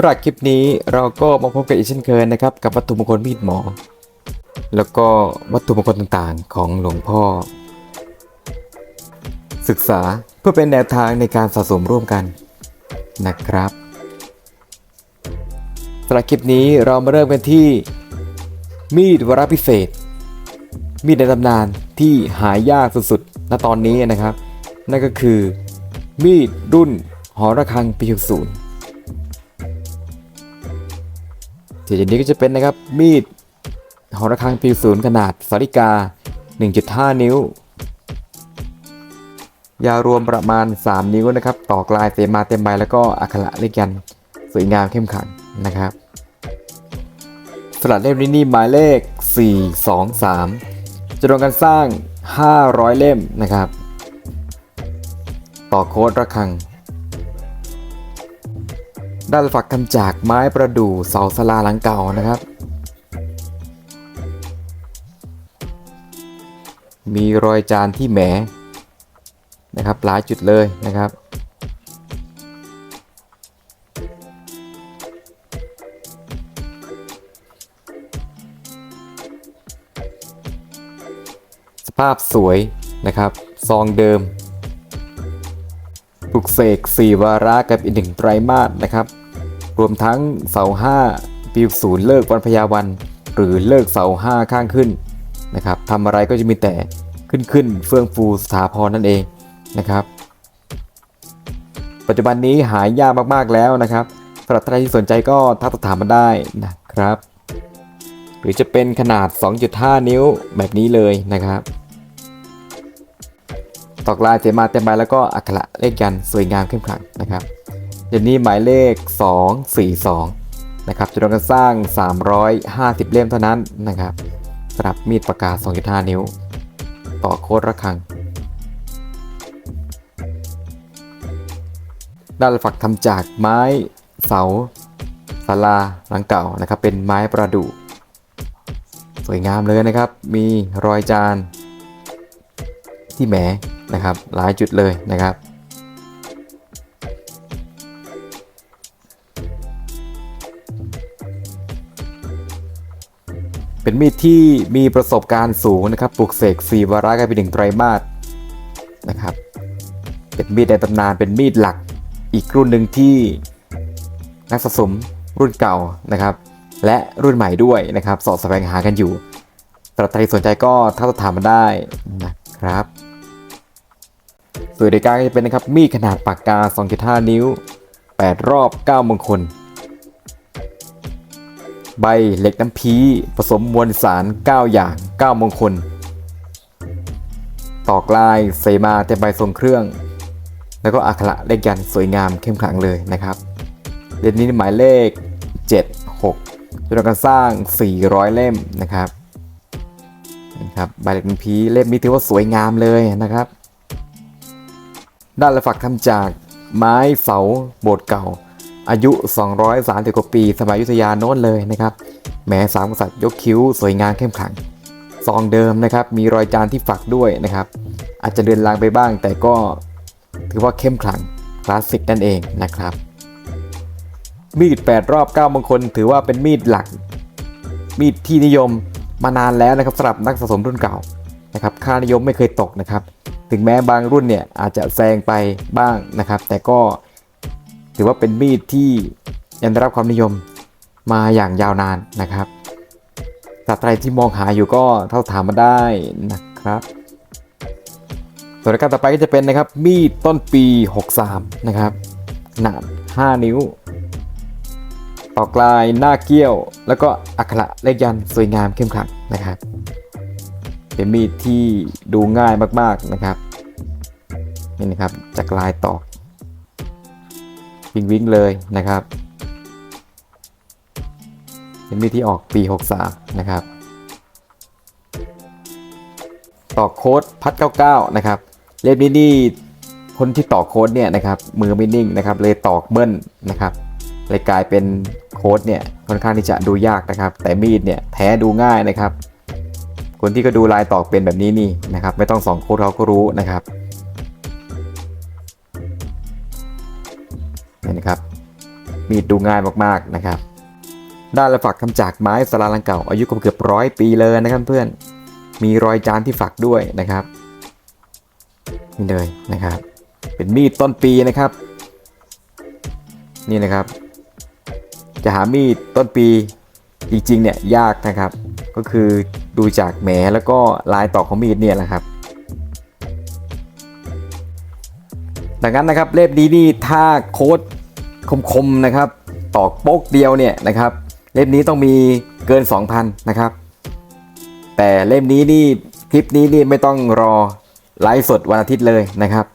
สำหรับคลิปนี้เราก็มาพบกันอีกเช่นเคยนะครับ กับวัตถุมงคลมีดหมอ แล้วก็วัตถุมงคลต่างๆ ของหลวงพ่อ ศึกษาเพื่อเป็นแนวทางในการสะสมร่วมกันนะครับสำหรับคลิปนี้เรามาเริ่มกันที่ มีดวรพิเศษ มีดในตำนานที่หายากสุดๆณตอนนี้นะครับ นั่นก็คือมีดรุ่นหอระฆังปี60ส่วนย่างนี้ก็จะเป็นนะครับมีดหอระฆังปีศูนย์ขนาดสาริกา 1.5 นิ้ว ยาวรวมประมาณ 3 นิ้วนะครับ ต่อกลายเสมาเต็มใบแล้วก็อักขระเลขยัน สวยงามเข้มขังนะครับสลัดเล่มนี้นี่หมายเลข 423จำนวนการสร้าง 500 เล่มนะครับ ต่อโค้ดระฆัง ด้านฝักทำจากไม้ประดู่เสาสลาหลังเก่านะครับ มีรอยจานที่แหมนะครับหลายจุดเลยนะครับสภาพสวยนะครับ ซองเดิมปลุกเสก 4 วาระกับอีกหนึ่งไตรมาสนะครับ รวมทั้งเสา5ปีศูนย์เลิกวันพยาวัน หรือเลิกเสา5ข้างขึ้นนะครับทำอะไรก็จะมีแต่ขึ้นขึ้นเฟื่องฟูสถาพรนั่นเองนะครับ ปัจจุบันนี้หายากมากๆแล้วนะครับสำหรับท่านที่สนใจก็ทักสอบถามมาได้นะครับ หรือจะเป็นขนาด 2.5 นิ้วแบบนี้เลยนะครับตอกลายเจมาเต็มใบแล้วก็อักขระเลขยันสวยงามเข้มขลังนะครับ เดี๋ยวนี้หมายเลข 242 นะครับจะต้องการสร้าง 350 เล่มเท่านั้นนะครับสำหรับมีดปากกา 2.5 นิ้ว ต่อโค้ดระฆัง ด้านฝักทำจากไม้เสาศาลาหลังเก่านะครับเป็นไม้ประดู่สวยงามเลยนะครับ มีรอยจานที่แหมนะครับ หลายจุดเลยนะครับ เป็นมีดที่มีประสบการณ์สูงนะครับปลูกเสกสีวาระกันเป็นหนึ่งไตรมาสนะครับ เป็นมีดในตำนานเป็นมีดหลักอีกรุ่นหนึ่งที่นักสะสมรุ่นเก่านะครับ และรุ่นใหม่ด้วยนะครับสอดแสวงหากันอยู่สำหรับใครที่สนใจก็ทักถามมาได้นะครับส่วนในการจะเป็นนะครับมีดขนาดปากกา 2.5 นิ้ว 8 รอบ 9 มงคล ใบเหล็กน้ำพีผสมมวลสาร 9 อย่าง 9 มงคล ตอกลายเสมาเต็มใบทรงเครื่อง แล้วก็อักขระเลขยันสวยงามเข้มขลังเลยนะครับเล่มนี้หมายเลข 7 6จำนวนการสร้าง 400 เล่มนะครับนะครับใบเหล็กน้ำพีเล่มนี้ถือว่าสวยงามเลยนะครับ ด้านละฝักทำจากไม้เสาโบสถ์เก่า อายุ 230กว่าปีสมัยยุธยาโน้นเลยนะครับแม้สามกษัตริย์ยกคิ้วสวยงามเข้มขังซองเดิมนะครับมีรอยจานที่ฝักด้วยนะครับ อาจจะเดือนลางไปบ้าง แต่ก็ถือว่าเข้มขังคลาสสิกนั่นเองนะครับ มีด 8 รอบ9มงคลถือว่าเป็นมีดหลัก มีดที่นิยมมานานแล้วนะครับสำหรับนักสะสมรุ่นเก่านะครับค่านิยมไม่เคยตกนะครับ ถึงแม้บางรุ่นเนี่ยอาจจะแซงไปบ้างนะครับ แต่ก็ ถือว่าเป็นมีดที่ยังได้รับความนิยมมาอย่างยาวนานนะครับถ้าใครที่มองหาอยู่ก็เท่าถามมาได้นะครับส่วนรายการต่อไปก็จะเป็นนะครับมีดต้นปี 63 นะครับขนาด 5 นิ้ว ต่อกลายหน้าเกี้ยว แล้วก็อักขระเลขยันสวยงามเข้มขลังนะครับ เป็นมีดที่ดูง่ายมากๆนะครับนี่นะครับจากลายตอก วิ่งวิงเลยนะครับเป็นมีดที่ออกปี 63 นะครับตอกโค้ดพัด 99 นะครับเล่มนี้นี่คนที่ตอกโค้ดเนี่ยนะครับมือไม่นิ่งนะครับเลยตอกเบิ้ลนะครับเลยกลายเป็นโค้ดเนี่ยค่อนข้างที่จะดูยากนะครับ แต่มีดเนี่ยแท้ดูง่ายนะครับ คนที่ก็ดูลายตอกเป็นแบบนี้นี่นะครับ ไม่ต้องส่องโค้ดเขาก็รู้นะครับ มีดดูง่ายมากๆนะครับ ด้านละฝักทำจากไม้สลาลังเก่า อายุเกือบร้อยปีเลยนะครับเพื่อน มีรอยจานที่ฝักด้วยนะครับนี่เลยนะครับ เป็นมีดต้นปีนะครับ นี่นะครับ จะหามีดต้นปีจริงๆเนี่ยยากนะครับ ก็คือดูจากแหมแล้วก็ลายต่อกของมีดเนี่ยแหละครับดังนั้นนะครับเล่มนี้นี่ถ้าโค้ด คมๆนะครับ ตอกโป๊กเดียวเนี่ยนะครับ เล่มนี้ต้องมีเกิน 2,000 นะครับ แต่เล่มนี้นี่คลิปนี้นี่ไม่ต้องรอไลฟ์สดวันอาทิตย์เลยนะครับ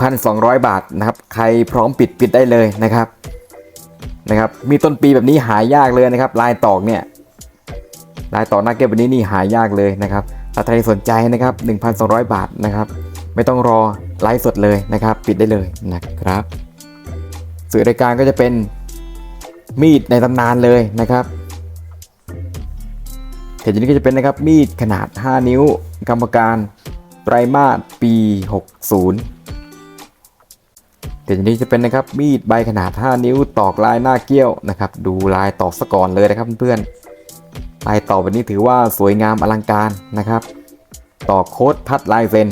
1,200 บาทนะครับ ใครพร้อมปิดปิดได้เลยนะครับนะครับ มีต้นปีแบบนี้หายากเลยนะครับ ลายตอกเนี่ยลายตอกหน้าเก็บแบบนี้นี่หายากเลยนะครับถ้าใครสนใจนะครับ 1,200 บาทนะครับ ไม่ต้องรอไลฟ์สดเลยนะครับ ปิดได้เลยนะครับ สื่อรายการก็จะเป็นมีดในตำนานเลยนะครับเห็นอย่างนี้ก็จะเป็นนะครับมีดขนาด 5 นิ้วกรรมการไตรมาสปี 60เดี๋ยวนี้จะเป็นนะครับมีดใบขนาด 5 นิ้วตอกลายหน้าเกี้ยวนะครับ ดูลายตอกซะก่อนเลยนะครับเพื่อนๆลายตอกแบบนี้ถือว่าสวยงามอลังการนะครับ ตอกโค้ดพัดลายเซน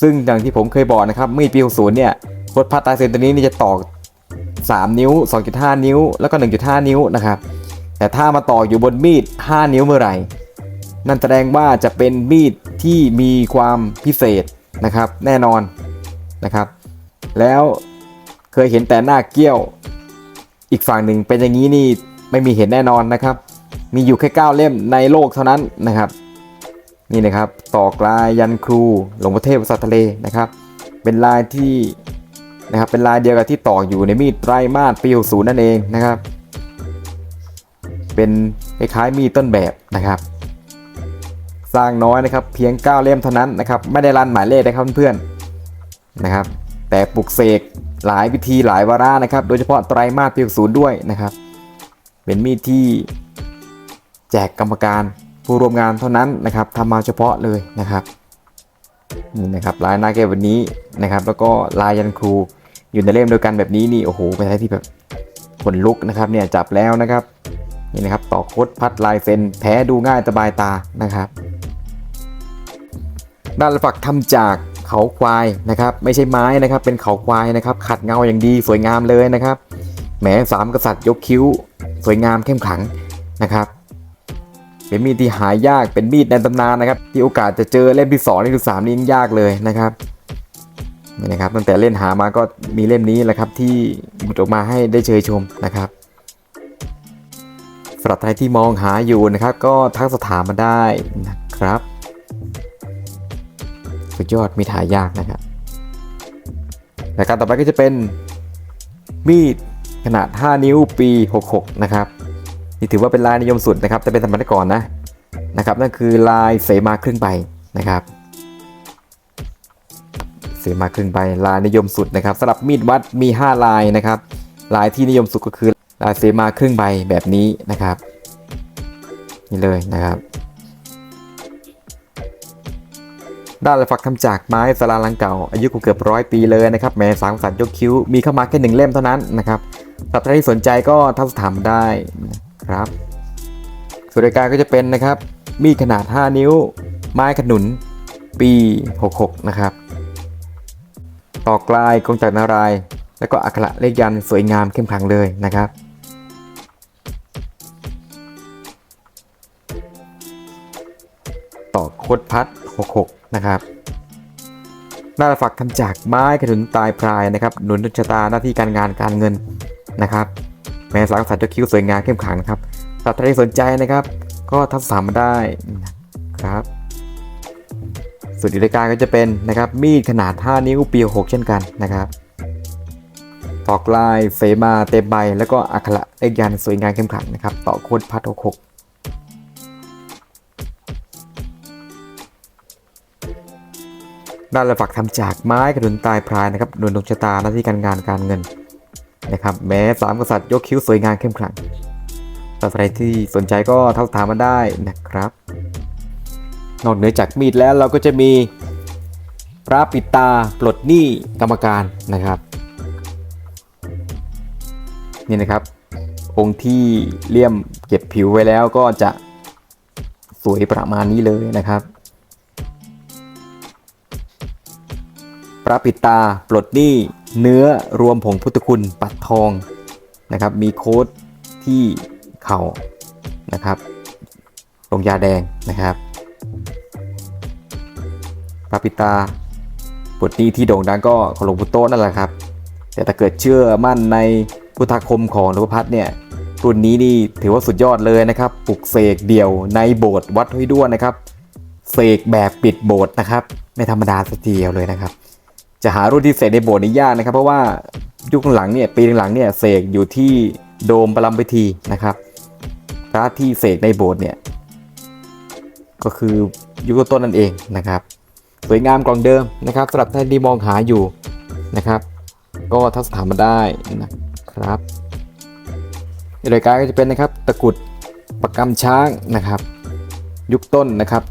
ซึ่งอย่างที่ผมเคยบอกนะครับมีดปี60เนี่ยโค้ดพัดลายเซนตัวนี้นี่จะตอก 3 นิ้ว 2.5 นิ้ว แล้วก็ 1.5 นิ้วนะครับ แต่ถ้ามาต่ออยู่บนมีด 5 นิ้วเมื่อไหร่ นั่นแสดงว่าจะเป็นมีดที่มีความพิเศษนะครับ แน่นอนนะครับ แล้วเคยเห็นแต่หน้าเกี้ยว อีกฝั่งหนึ่งเป็นอย่างนี้นี่ไม่มีเห็นแน่นอนนะครับ มีอยู่แค่ 9 เล่มในโลกเท่านั้นนะครับ นี่นะครับตอกลายยันครูหลวงพ่อเทพสัตว์ทะเลนะครับ เป็นลายที่ นะครับเป็นลายเดียวกับที่ตอกอยู่ในมีดไตรมาสปี60นั่นเองนะครับ เป็นคล้ายๆมีดต้นแบบนะครับ สร้างน้อยนะครับ เพียง 9 เล่มเท่านั้นนะครับไม่ได้รันหมายเลขนะครับเพื่อนๆนะครับ แต่ปลุกเสกหลายวิธีหลายวาระนะครับ โดยเฉพาะไตรมาสปี60ด้วยนะครับ เป็นมีดที่แจกกรรมการผู้ร่วมงานเท่านั้นนะครับทำมาเฉพาะเลยนะครับนี่นะครับลายหน้าแก้วันนี้นะครับ แล้วก็ลายยันครู อยู่ในเล่มเดียวกันแบบนี้นี่โอ้โหเป็นอะไรที่แบบขนลุกนะครับเนี่ยจับแล้วนะครับนี่นะครับต่อโคดพัดลายเซ็นแพ้ดูง่ายสบายตานะครับ ด้านฝักทำจากเขาควายนะครับ ไม่ใช่ไม้นะครับ เป็นเขาควายนะครับ ขัดเงาอย่างดีสวยงามเลยนะครับแหมสามกษัตริย์ยกคิ้ว สวยงามเข้มขลังนะครับเป็นมีดที่หายากเป็นมีดในตำนานนะครับ ที่โอกาสจะเจอเล่มที่2เล่มที่3นี่ยิ่งยากเลยนะครับ นะครับตั้งแต่เล่นหามาก็มีเล่มนี้แหละครับที่หมุดออกมาให้ได้เชยชมนะครับสำหรับใครที่มองหาอยู่นะครับ ก็ทักสถามมาได้นะครับ สุดยอดมีถ่ายยากนะครับรายการต่อไปก็จะเป็นมีดขนาด 5 นิ้วปี 66 นะครับนี่ถือว่าเป็นลายนิยมสุดนะครับแต่เป็นสมัยก่อนนะนะครับนั่นคือลายเสมาครึ่งใบนะครับ เสมาครึ่งใบลายนิยมสุดนะครับสำหรับมีดวัดมี 5 ลายนะครับ ลายที่นิยมสุดก็คือลายเสมาครึ่งใบแบบนี้นะครับ นี่เลยนะครับ ด้านลายฝักทำจากไม้สลาลังเก่า อายุเกือบร้อยปีเลยนะครับแม้สามสันยกคิ้วมีเข้ามาแค่หนึ่งเล่มเท่านั้นนะครับสำหรับใครที่สนใจก็ทักถามได้นะครับส่วนรายการก็จะเป็นนะครับ มีดขนาด 5 นิ้ว ไม้ขนุนปี 66 นะครับ ต่อกลายกงจากนารายณ์แล้วก็อักขระเลขยันสวยงามเข้มขลังเลยนะครับต่อโคดพัด66 นะครับหน้าฝักทำจากไม้ขนุนตายพรายนะครับ หนุนดวงชะตาหน้าที่การงานการเงินนะครับ แม้สังสัตว์เจ้าคิ้วสวยงามเข้มขลังนะครับถ้าใครสนใจนะครับ ก็ทักสามมาได้นะครับ ส่วนอีกรายการก็จะเป็นนะครับมีดขนาด 5 นิ้วปี 6 เช่นกันนะครับตอกลายเสมาเต็มใบ แล้วก็อักขระเลขยันสวยงามเข้มขังนะครับ ต่อโคดพัด66ด้านละฝักทำจากไม้กระดุนตายพรายนะครับดวงดวงชะตาหน้าที่การงานการเงินนะครับ แม้สามกษัตริย์ยกคิ้วสวยงามเข้มขลังใครที่สนใจก็ทักถามมาได้นะครับ นอกเหนือจากมีดแล้วเราก็จะมีพระปิดตาปลดหนี้กรรมการนะครับ นี่นะครับ องค์ที่เลี่ยมเก็บผิวไว้แล้วก็จะสวยประมาณนี้เลยนะครับ พระปิดตาปลดหนี้เนื้อรวมผงพุทธคุณปัดทองนะครับ มีโค้ดที่เข่านะครับลงยาแดงนะครับ พระปิตาปลดหนี้ที่โด่งดังก็ของหลวงปู่โตนั่นแหละครับ แต่ถ้าเกิดเชื่อมั่นในพุทธคมของหลวงพ่อพัดเนี่ยรุ่นนี้นี่ถือว่าสุดยอดเลยนะครับปลุกเสกเดี่ยวในโบสถ์วัดห้วยด้วนนะครับเสกแบบปิดโบสถ์นะครับไม่ธรรมดาสักทีเดียวเลยนะครับ จะหารุ่นที่เสกในโบสถ์นี่ยากนะครับ เพราะว่ายุคหลังเนี่ยปีหลังเนี่ยเสกอยู่ที่โดมประลัมพิธีนะครับพระที่เสกในโบสถ์เนี่ยก็คือยุคต้นนั่นเองนะครับ สวยงามกล่องเดิมนะครับสำหรับท่านที่มองหาอยู่นะครับ ก็ทักถามมาได้นะครับรายการก็จะเป็นนะครับตะกุดประกำช้างนะครับ ยุคต้นนะครับ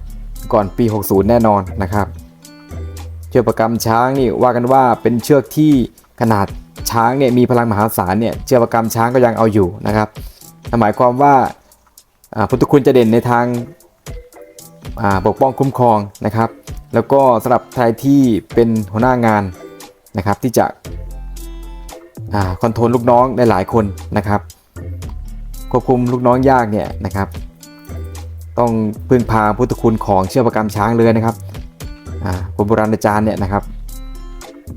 ก่อนปี 60 แน่นอนนะครับ เชือกประกำช้างนี่ว่ากันว่าเป็นเชือกที่ขนาดช้างเนี่ยมีพลังมหาศาลเนี่ยเชือกประกำช้างก็ยังเอาอยู่นะครับหมายความว่าพุทธคุณจะเด่นในทาง ปกป้องคุ้มครองนะครับ แล้วก็สำหรับใครที่เป็นหัวหน้างานนะครับที่จะอาคอนโทรลลูกน้องได้หลายคนนะครับควบคุมลูกน้องยากเนี่ยนะครับ ต้องพึ่งพาพุทธคุณของเชือประกำช้างเลยนะครับอาคุณโบราณอาจารย์เนี่ยนะครับ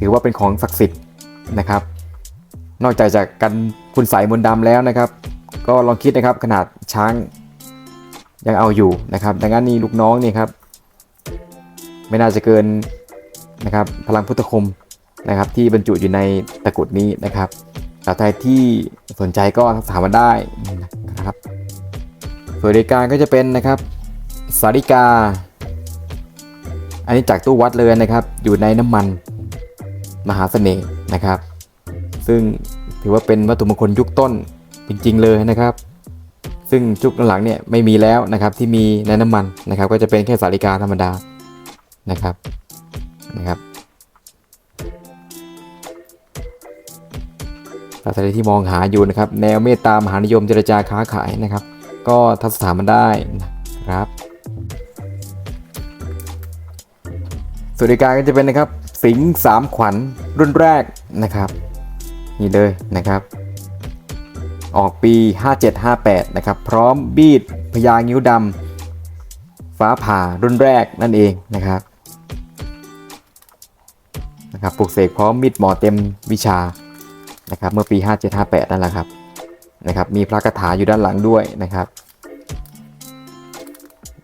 ถือว่าเป็นของศักดิ์สิทธิ์นะครับ นอกจากจากกันคุณใสยมนต์ดำแล้วนะครับ ก็ลองคิดนะครับขนาดช้าง ยังเอาอยู่นะครับดังนั้นนี่ลูกน้องนี่ครับไม่น่าจะเกินนะครับพลังพุทธคมนะครับที่บรรจุอยู่ในตะกรุดนี้นะครับสาวไทยที่สนใจก็ถามมาได้นะครับส่วนรายการก็จะเป็นนะครับสาริกา อันนี้จากตู้วัดเลยนะครับอยู่ในน้ำมันมหาเสน่ห์นะครับ ซึ่งถือว่าเป็นวัตถุมงคลยุคต้นจริง ๆ เลยนะครับ ซึ่งยุคหลังเนี่ยไม่มีแล้วนะครับที่มีในน้ำมันนะครับ ก็จะเป็นแค่สาริกาธรรมดานะครับนะครับถ้าใครที่มองหาอยู่นะครับ แนวเมตตามหานิยมเจรจาค้าขายนะครับ ก็ทักสถามมันได้นะครับส่วนรายการก็จะเป็นนะครับ สิงสามขวัญรุ่นแรกนะครับ นี่เลยนะครับ ออกปี 5758 นะครับ พร้อมบีดพญางิ้วดำฟ้าผ่ารุ่นแรกนั่นเองนะครับนะครับปลุกเสกพร้อมมีดหมอเต็มวิชานะครับเมื่อปี 5758 นั่นแหละครับนะครับ มีพระคาถาอยู่ด้านหลังด้วยนะครับ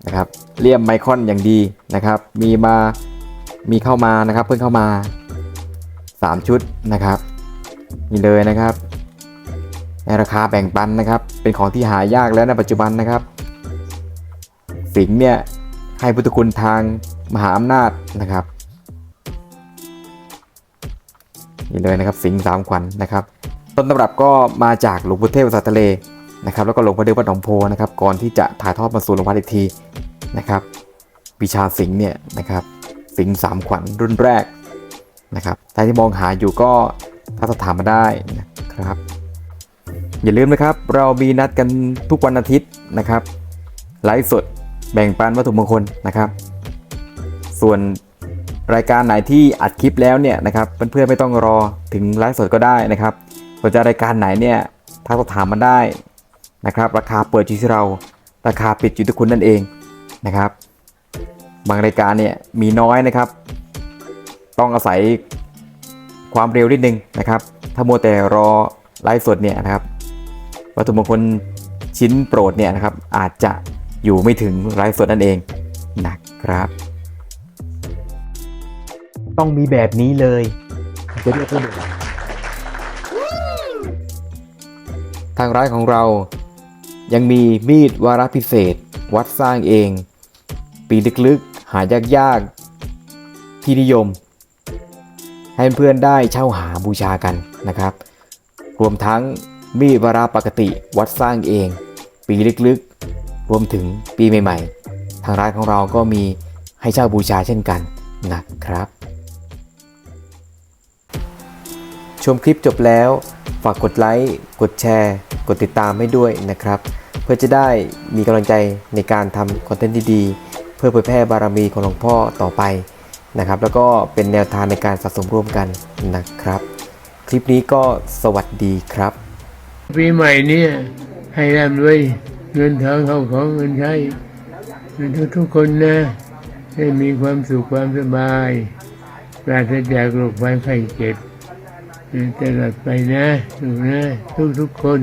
นะครับเลี่ยมไมคอนอย่างดีนะครับ มีมามีเข้ามานะครับ เพิ่งเข้ามา 3 ชุดนะครับนี่เลยนะครับ ในราคาแบ่งปันนะครับ เป็นของที่หายากแล้วในปัจจุบันนะครับ สิงห์เนี่ยให้พุทธคุณทางมหาอำนาจนะครับนี่เลยนะครับสิงห์สามขวัญนะครับ ต้นตำรับก็มาจากหลวงปู่เทพสัตทะเลนะครับ แล้วก็หลวงพ่อเดือวัดหนองโพนะครับ ก่อนที่จะถ่ายทอดมาสู่หลวงพ่ออีกทีนะครับวิชาสิงห์เนี่ยนะครับ สิงห์สามขวัญรุ่นแรกนะครับใครที่มองหาอยู่ก็ทักสถามมาได้นะครับ อย่าลืมนะครับ เรามีนัดกันทุกวันอาทิตย์นะครับไลฟ์สดแบ่งปันวัตถุมงคลนะครับ ส่วนรายการไหนที่อัดคลิปแล้วเนี่ยนะครับเพื่อนๆไม่ต้องรอถึงไลฟ์สดก็ได้นะครับสนใจรายการไหนเนี่ยทักสอบถามมาได้นะครับ ราคาเปิดอยู่ที่เรา ราคาปิดอยู่ที่คุณนั่นเองนะครับ บางรายการเนี่ยมีน้อยนะครับ ต้องอาศัยความเร็วนิดนึงนะครับ ถ้ามัวแต่รอไลฟ์สดเนี่ยนะครับ วัตถุมงคลชิ้นโปรดเนี่ยนะครับอาจจะอยู่ไม่ถึงไลฟ์สดนั่นเองนะครับ ต้องมีแบบนี้เลยจะเรียกว่าทางร้านของเรายังมีมีดวาระพิเศษ วัดสร้างเอง ปีลึกๆ หายากๆ ที่นิยม ให้เพื่อนได้เช่าหาบูชากันนะครับ รวมทั้ง มีวาระปกติวัดสร้างเอง ปีลึกๆ รวมถึงปีใหม่ๆ ทางร้านของเราก็มีให้เช่าบูชาเช่นกันนะครับ ชมคลิปจบแล้ว ฝากกดไลค์กดแชร์ กดติดตามให้ด้วยนะครับ เพื่อจะได้มีกำลังใจในการทำคอนเทนต์ดีๆ เพื่อเผยแพร่บารมีของหลวงพ่อต่อไปนะครับ แล้วก็เป็นแนวทางในการสะสมร่วมกันนะครับ คลิปนี้ก็สวัสดีครับ ปีใหม่นี้ให้ร่ำรวยเงินทองเข้าของเงินใช้ทุกทุกคนนะให้มีความสุขความสบายปราศจากโรคภัยไข้เจ็บตลอดไปนะถูกนะทุกทุกคน